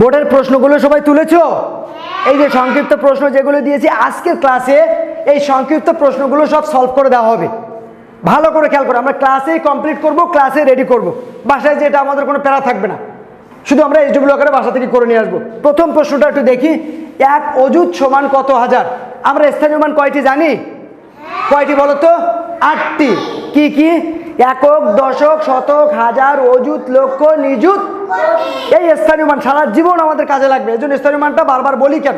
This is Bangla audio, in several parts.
বোর্ডের প্রশ্নগুলো সবাই তুলেছ? এই যে সংক্ষিপ্ত প্রশ্ন যেগুলো দিয়েছি আজকের ক্লাসে এই সংক্ষিপ্ত প্রশ্নগুলো সব সলভ করে দেওয়া হবে। ভালো করে খেয়াল করো আমরা ক্লাসেই কমপ্লিট করব ক্লাসে রেডি করব। বাসায় যেটা আমাদের কোনো প্যারা থাকবে না। শুধু আমরা এইচডব্লিউ আকারে বাসা থেকে করে নিয়ে আসব। প্রথম প্রশ্নটা একটু দেখি এক অযুত সমান কত হাজার? আমরা স্থানীয় মান কয়টি জানি? কয়টি বলো তো? আটটি। কি কি? একক দশক শতক হাজার অযুত লক্ষ নিযুত এই স্থানীয় মান সারা জীবন আমাদের কাজে লাগবে। এই জন্য স্থানীয় মানটা বারবার বলি কেন?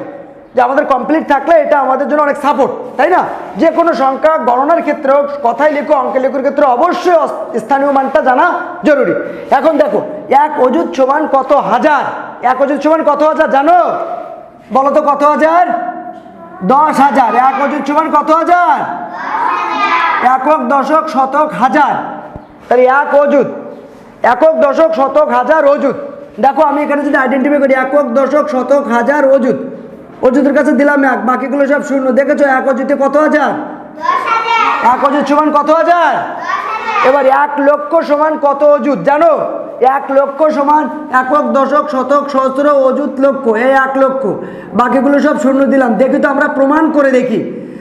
যে আমাদের কমপ্লিট থাকলে এটা আমাদের জন্য অনেক সাপোর্ট তাই না? যে কোনো সংখ্যা গণনার ক্ষেত্রে হোক, কথায় লিখো অঙ্কে লেখোর ক্ষেত্রে অবশ্যই স্থানীয় মানটা জানা জরুরি। এখন দেখো এক অযুত সমান কত হাজার? এক অযুত সমান কত হাজার জানো? বলো তো কত হাজার? দশ হাজার। এক অযুত সমান কত হাজার? একক দশক শতক হাজার। তাহলে এক অযুত একক দশক শতক হাজার অযুত। দেখো আমি এখানে যদি আইডেন্টিফাই করি একক দশক শতক হাজার অযুত। অজুতের কাছে দিলাম এক বাকিগুলো সব শূন্য। দেখেছ এক অজুতে কত হাজার? এক অযুত সমান কত হাজার? এবার এক লক্ষ সমান কত অজুত জানো? এক লক্ষ সমান একক দশক শতক সহস্র অযুত লক্ষ এই এক লক্ষ। বাকিগুলো সব শূন্য দিলাম। দেখি তো আমরা প্রমাণ করে দেখি।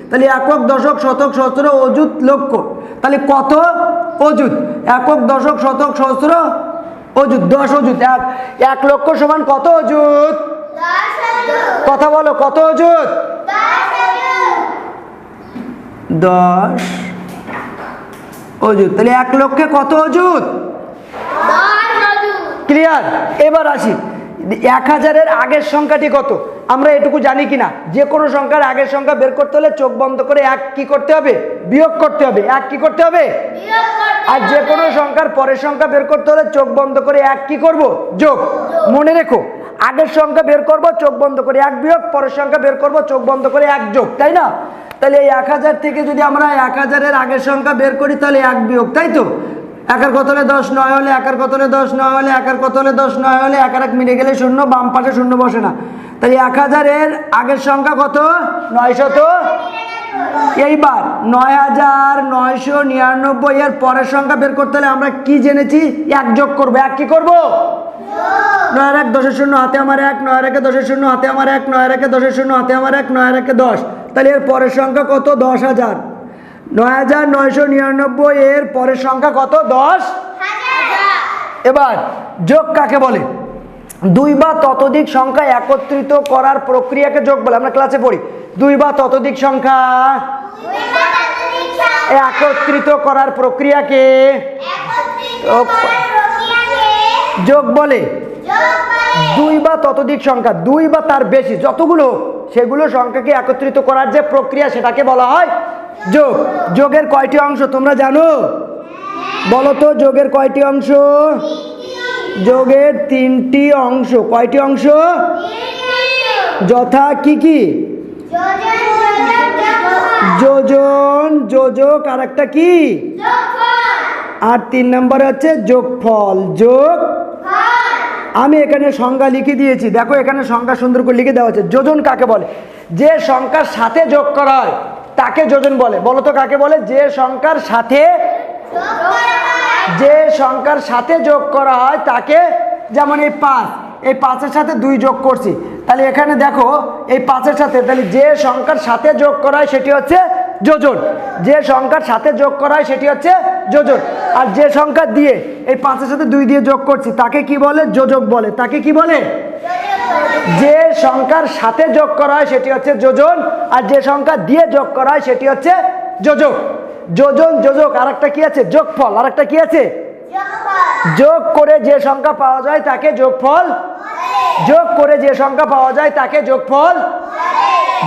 তাহলে একক দশক শতক সহস্র অযুত লক্ষ। তাহলে কত? অযুত। একক দশক শতক সহস্র অযুত দশ অযুত। এক এক লক্ষ সমান কত অযুত? কথা বলো কত অযুত? দশ অযুত। তাহলে এক লক্ষে কত অযুত। ক্লিয়ার? এবার আসি। এক হাজারের আগের সংখ্যাটি কত? আমরা এটুকু জানি কিনা? যে কোনো সংখ্যার আগের সংখ্যা বের করতে হলে চোখ বন্ধ করে এক কি করতে হবে? বিয়োগ করতে হবে। এক কি করতে হবে? আর যে কোনো সংখ্যার পরের সংখ্যা বের করতে হলে চোখ বন্ধ করে এক কি করব? যোগ। মনে রেখো আগের সংখ্যা বের করব চোখ বন্ধ করে এক বিয়োগ পরের সংখ্যা বের করব চোখ বন্ধ করে এক যোগ তাই না? তাহলে এই এক হাজার থেকে যদি আমরা এক হাজারের আগের সংখ্যা বের করি তাহলে এক বিয়োগ তাই তো? একের কত হলে দশ নয় হলে একের কত হলে দশ নয় হলে একের কত হলে দশ নয় হলে একের এক মিলে গেলে শূন্য বাম পাশে শূন্য বসে না। তাহলে এক হাজারের আগের সংখ্যা কত? নয়শত এইবার নয় হাজার নয়শো নিরানব্বই এর পরের সংখ্যা বের করতে হলে আমরা কি জেনেছি? এক যোগ করব। এক কি করব? নয়ের এক দশের শূন্য হাতে আমার এক নয়ের একে দশের শূন্য হাতে আমার এক নয়ের একে দশের শূন্য হাতে আমার এক নয়ের একে দশ। তাহলে এর পরের সংখ্যা কত? দশ হাজার। নয় হাজার নয়শো নিরানব্বই এর পরের সংখ্যা কত? দশ? এবার যোগ কাকে বলে? দুই বা ততোধিক সংখ্যা একত্রিত করার প্রক্রিয়াকে যোগ বলে, আমরা ক্লাসে পড়ি। দুই বা ততোধিক সংখ্যা একত্রিত করার প্রক্রিয়াকে যোগ বলে। দুই বা ততোধিক সংখ্যা দুই বা তার বেশি, যতগুলো, সেগুলো সংখ্যাকে একত্রিত করার যে প্রক্রিয়া সেটাকে বলা হয় যোগ। যোগের কয়টি অংশ তোমরা জানো? বলো তো, যোগের কয়টি অংশ? যোগের তিনটি অংশ। কয়টি অংশ? যথা কি কি? যোজন, যোজক আর একটা কি? আর তিন নম্বরে হচ্ছে যোগফল, যোগ আমি এখানে সংজ্ঞা লিখে দিয়েছি। দেখো এখানে সংখ্যা সুন্দর করে লিখে দেওয়া আছে যোজন কাকে বলে? যে সংখ্যার সাথে যোগ করা হয়, তাকে যোজন বলে। বলো তো কাকে বলে? যে সংখ্যার সাথে যে সংখ্যার সাথে যোগ করা হয়, তাকে যেমন এই পাঁচ, এই পাঁচের সাথে দুই যোগ করছি। তাহলে এখানে দেখো, এই পাঁচের সাথে, তাহলে যে সংখ্যার সাথে যোগ করা হয়, সেটি হচ্ছে যোজন। যে সংখ্যার সাথে যোগ করা হয়, সেটি হচ্ছে যোজন। আর যে সংখ্যা দিয়ে এই পাঁচের সাথে দুই দিয়ে যোগ করছি, তাকে কি বলে? যোজক বলে। তাকে কি বলে? যে সংখ্যার সাথে যোগ করা হয়, সেটি হচ্ছে যোজন। আর যে সংখ্যা দিয়ে যোগ করা হয়, সেটি হচ্ছে যোজক। যোজন, যোজক আর একটা কি আছে? যোগফল আর একটা কি আছে? যোগ করে যে সংখ্যা পাওয়া যায় তাকে যোগফল। যোগ করে যে সংখ্যা পাওয়া যায় তাকে যোগফল।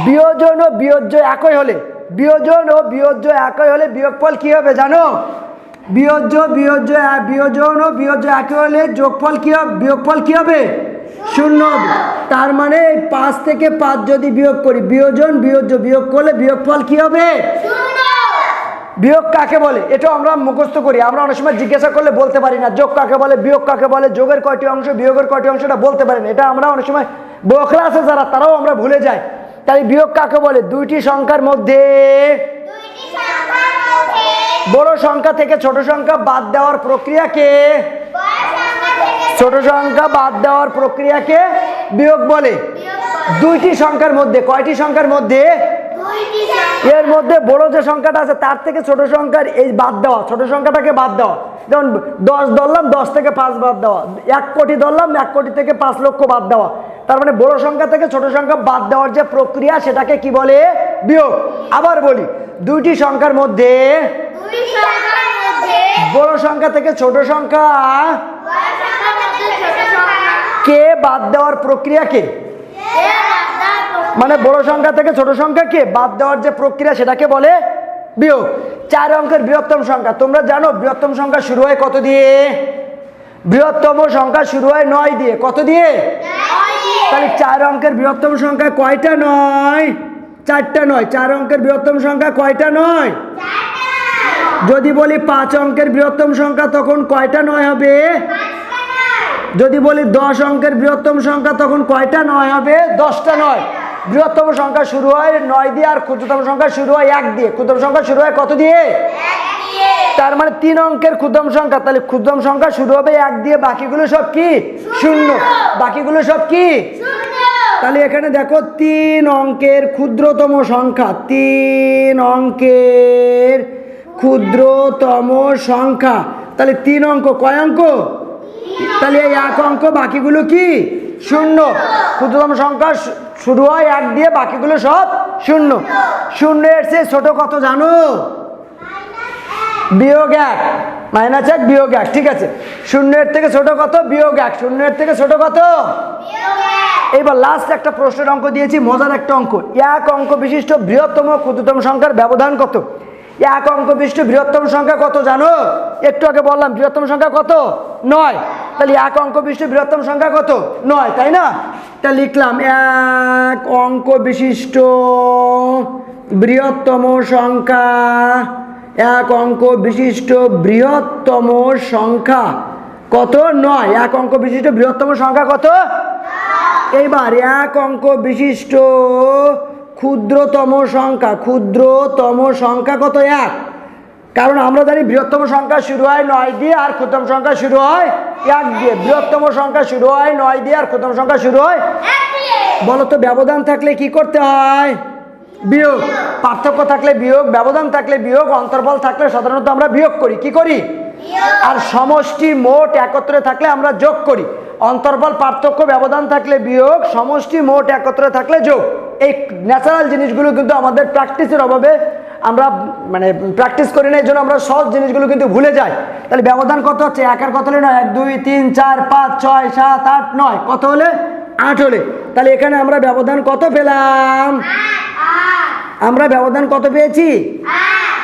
বিয়োজন ও বিয়োজ্য একই হলে, বিয়োজন ও বিয়োজ্য একই হলে বিয়োগফল কি হবে জানো? বিয়োজ্য বিয়োজ্য বিয়োজন ও বিয়োজ্য একই হলে যোগফল কি হবে? বিয়োগফল কি হবে? শূন্য তার মানে পাঁচ থেকে পাঁচ যদি বিয়োগ করি, বিয়োজন, বিয়োজ্য বিয়োগ করলে বিয়োগফল কি হবে? বিয়োগ কাকে বলে? এটা আমরা মুখস্থ করি। আমরা অনেক সময় জিজ্ঞাসা করলে বলতে পারি না। যোগ কাকে বলে বিয়োগ কাকে বলে যোগের কয়টি অংশ বিয়োগের কয়টি অংশ এটা বলতে পারি না। এটা আমরা অনেক সময় বকরা আছে যারা তারাও আমরা ভুলে যাই। তাই বিয়োগ কাকে বলে? দুইটি সংখ্যার মধ্যে বড় সংখ্যা থেকে ছোট সংখ্যা বাদ দেওয়ার প্রক্রিয়াকে ছোট সংখ্যা বাদ দেওয়ার প্রক্রিয়াকে বিয়োগ বলে। দুইটি সংখ্যার মধ্যে কয়টি সংখ্যার মধ্যে? মধ্যে বড় যে সংখ্যাটা আছে তার থেকে ছোট সংখ্যার এই বাদ দেওয়া। ছোট সংখ্যাটাকে বাদ দেওয়া। যেমন দশ ধরলাম দশ থেকে পাঁচ বাদ দেওয়া। এক কোটি ধরলাম এক কোটি থেকে পাঁচ লক্ষ বাদ দেওয়া। তার মানে বড় সংখ্যা থেকে ছোট সংখ্যা বাদ দেওয়ার যে প্রক্রিয়া সেটাকে কি বলে? বিয়োগ। আবার বলি দুইটি সংখ্যার মধ্যে বড় সংখ্যা থেকে ছোট সংখ্যা কে বাদ দেওয়ার প্রক্রিয়াকে মানে বড় সংখ্যা থেকে ছোট সংখ্যাকে বাদ দেওয়ার যে প্রক্রিয়া সেটাকে বলে বিয়োগ। চার অঙ্কের বৃহত্তম সংখ্যা। তোমরা জানো বৃহত্তম সংখ্যা শুরু হয় কত দিয়ে? বৃহত্তম সংখ্যা শুরু হয় নয় দিয়ে। কত দিয়ে? তাহলে চার অঙ্কের বৃহত্তম সংখ্যা কয়টা নয়? চারটা নয়। চার অঙ্কের বৃহত্তম সংখ্যা কয়টা নয়? যদি বলি পাঁচ অঙ্কের বৃহত্তম সংখ্যা তখন কয়টা নয় হবে? যদি বলি দশ অঙ্কের বৃহত্তম সংখ্যা তখন কয়টা নয় হবে? দশটা নয়। বৃহত্তম সংখ্যা শুরু হয় নয় দিয়ে আর ক্ষুদ্রতম সংখ্যা শুরু হয় এক দিয়ে। ক্ষুদ্রতম সংখ্যা শুরু হয় কত দিয়ে? তার মানে তিন অঙ্কের ক্ষুদ্রতম সংখ্যা। তাহলে ক্ষুদ্রতম সংখ্যা শুরু হবে এক দিয়ে বাকিগুলো সব কি? শূন্য। বাকিগুলো সব কি? তাহলে এখানে দেখো তিন অঙ্কের ক্ষুদ্রতম সংখ্যা। তিন অঙ্কের ক্ষুদ্রতম সংখ্যা। তাহলে তিন অঙ্ক কয় অঙ্ক? তাহলে এই এক অঙ্ক বাকিগুলো কি? শূন্য। ক্ষুদ্রতম সংখ্যা শুরু হয় এক দিয়ে বাকিগুলো সব শূন্য। শূন্য এর চেয়ে ছোট কত জানো? বিয়োগ এক। মাইনাস এক, বিয়োগ এক, ঠিক আছে। শূন্যের থেকে ছোট কত? বিয়োগ এক। শূন্যের থেকে ছোট কত? এইবার লাস্ট একটা প্রশ্নের অঙ্ক দিয়েছি, মজার একটা অঙ্ক। এক অঙ্ক বিশিষ্ট বৃহত্তম ক্ষুদ্রতম সংখ্যার ব্যবধান কত? এক অঙ্ক বিশিষ্ট বৃহত্তম সংখ্যা কত জানো? একটু আগে বললাম, বৃহত্তম সংখ্যা কত? নয়। তাহলে এক অঙ্ক বিশিষ্ট বৃহত্তম সংখ্যা কত? নয়, তাই না? তা লিখলাম এক অঙ্ক বিশিষ্ট বৃহত্তম সংখ্যা এক অঙ্ক বিশিষ্ট বৃহত্তম সংখ্যা কত? নয়। এক অঙ্ক বিশিষ্ট বৃহত্তম সংখ্যা কত? এইবার এক অঙ্ক বিশিষ্ট ক্ষুদ্রতম সংখ্যা ক্ষুদ্রতম সংখ্যা কত? এক। কারণ আমরা জানি বৃহত্তম সংখ্যা শুরু হয় নয় দিয়ে আর ক্ষুদ্রতম সংখ্যা শুরু হয় এক দিয়ে। বৃহত্তম সংখ্যা শুরু হয় নয় দিয়ে আর ক্ষুদ্রতম সংখ্যা শুরু হয় বলো তো ব্যবধান থাকলে কি করতে হয়? বিয়োগ। পার্থক্য থাকলে বিয়োগ ব্যবধান থাকলে বিয়োগ অন্তর্বল থাকলে সাধারণত আমরা বিয়োগ করি। কি করি? আর সমষ্টি মোট একত্রে থাকলে আমরা যোগ করি। অন্তর্বল পার্থক্য ব্যবধান থাকলে বিয়োগ সমষ্টি মোট একত্রে থাকলে যোগ। এই ন্যাচারাল জিনিসগুলো কিন্তু আমাদের প্র্যাকটিসের অভাবে আমরা মানে প্র্যাকটিস করি না এই জন্য আমরা সহজ জিনিসগুলো কিন্তু ভুলে যাই। তাহলে ব্যবধান কত হচ্ছে? একের কত হলে নয়? এক দুই তিন চার পাঁচ ছয় সাত আট নয়। কত হলে? আট হলে। তাহলে এখানে আমরা ব্যবধান কত পেলাম? আমরা ব্যবধান কত পেয়েছি?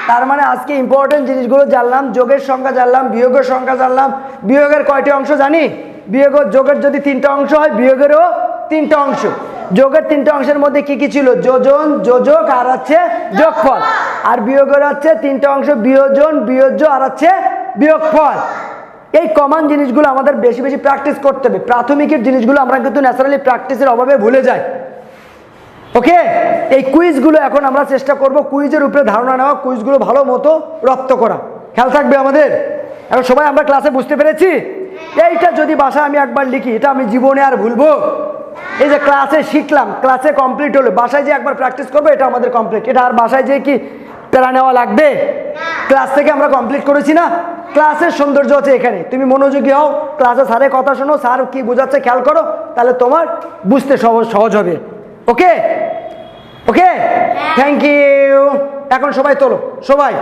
তার মানে আজকে ইম্পর্টেন্ট জিনিসগুলো জানলাম যোগের সংখ্যা জানলাম বিয়োগের সংখ্যা জানলাম। বিয়োগের কয়টি অংশ জানি? বিয়োগ যোগের যদি তিনটা অংশ হয় বিয়োগেরও তিনটা অংশ। যোগের তিনটা অংশের মধ্যে কি কি ছিল? যোজন যোজক আর আছে যোগফল। আর বিয়োগের হচ্ছে তিনটা অংশ বিয়োজন বিয়োজ্য আর আছে বিয়োগফল। এই কমন জিনিসগুলো আমাদের বেশি বেশি প্র্যাকটিস করতে হবে। প্রাথমিকের জিনিসগুলো আমরা কিন্তু ন্যাচারালি প্র্যাকটিসের অভাবে ভুলে যাই। ওকে এই কুইজগুলো এখন আমরা চেষ্টা করব কুইজের উপরে ধারণা নেওয়া কুইজগুলো ভালো মতো রপ্ত করা। খেয়াল থাকবে আমাদের? এখন সবাই আমরা ক্লাসে বুঝতে পেরেছি? এইটা যদি বাসায় আমি একবার লিখি এটা আমি জীবনে আর ভুলবো। এই যে ক্লাসে শিখলাম ক্লাসে কমপ্লিট হলো বাসায় যে একবার প্র্যাকটিস করব এটা আমাদের কমপ্লিট এটা আর বাসায় যে কি প্যারা নেওয়া লাগবে? ক্লাস থেকে আমরা কমপ্লিট করেছি না? ক্লাসের সৌন্দর্য আছে এখানে। তুমি মনোযোগী হও ক্লাসে স্যারের কথা শোনো স্যার কি বোঝাচ্ছে খেয়াল করো তাহলে তোমার বুঝতে সহজ সহজ হবে। ওকে ওকে থ্যাংক ইউ এখন সবাই তোলো সবাই।